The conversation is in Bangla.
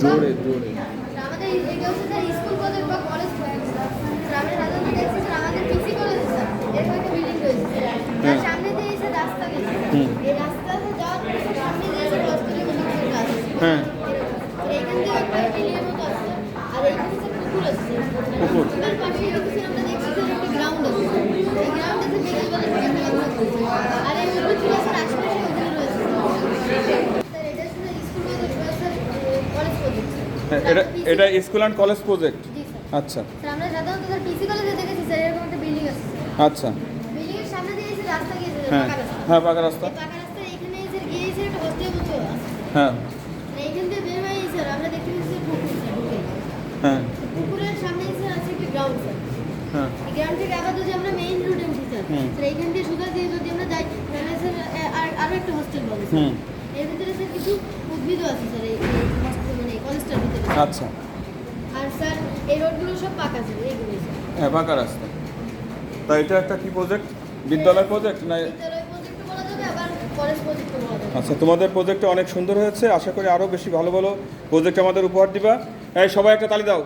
জোরে জোরে হ্যাঁ। সামনে দিয়ে এসে রাস্তা গেছে। এটা এটা স্কুল অ্যান্ড কলেজ প্রজেক্ট। আচ্ছা। আমরা সাধারণত পিসি কলেজে দেখেছি স্যার এরকম একটা বিল্ডিং আছে আচ্ছা। বিল্ডিং এর সামনে দিয়ে এসে রাস্তা গিয়েছে স্যার, হ্যাঁ। পাকা রাস্তা। হ্যাঁ পাকা রাস্তা। এই পাকা রাস্তা এখানে এসে একটা হোস্টেল মতো হ্যাঁ। মানে এইখান বের হয়ে স্যার আমরা দেখতে পাচ্ছি পুকুর হ্যাঁ। পুকুরের সামনে স্যার আছে একটা গ্রাউন্ড স্যার। হ্যাঁ। গ্রাউন্ড থেকে আবার যদি আমরা মেইন রোডে উঠি স্যার এইখান দিয়ে সোজা দিয়ে যদি আমরা যাই তাহলে স্যার আর আরও একটা হোস্টেল পাবো স্যার। হুম। এর ভিতরে স্যার কিছু উদ্ভিদও আছে স্যার এই আচ্ছা। আর স্যার এই রোডগুলো সব পাকা স্যার এইগুলোই হ্যাঁ পাকা রাস্তা। তা এটা একটা কি প্রজেক্ট বিদ্যালয় প্রজেক্ট না যাবে আচ্ছা তোমাদের প্রজেক্টটা অনেক সুন্দর হয়েছে আশা করি আরও বেশি ভালো ভালো প্রজেক্ট আমাদের উপহার দিবা। এই সবাই একটা তালি দাও।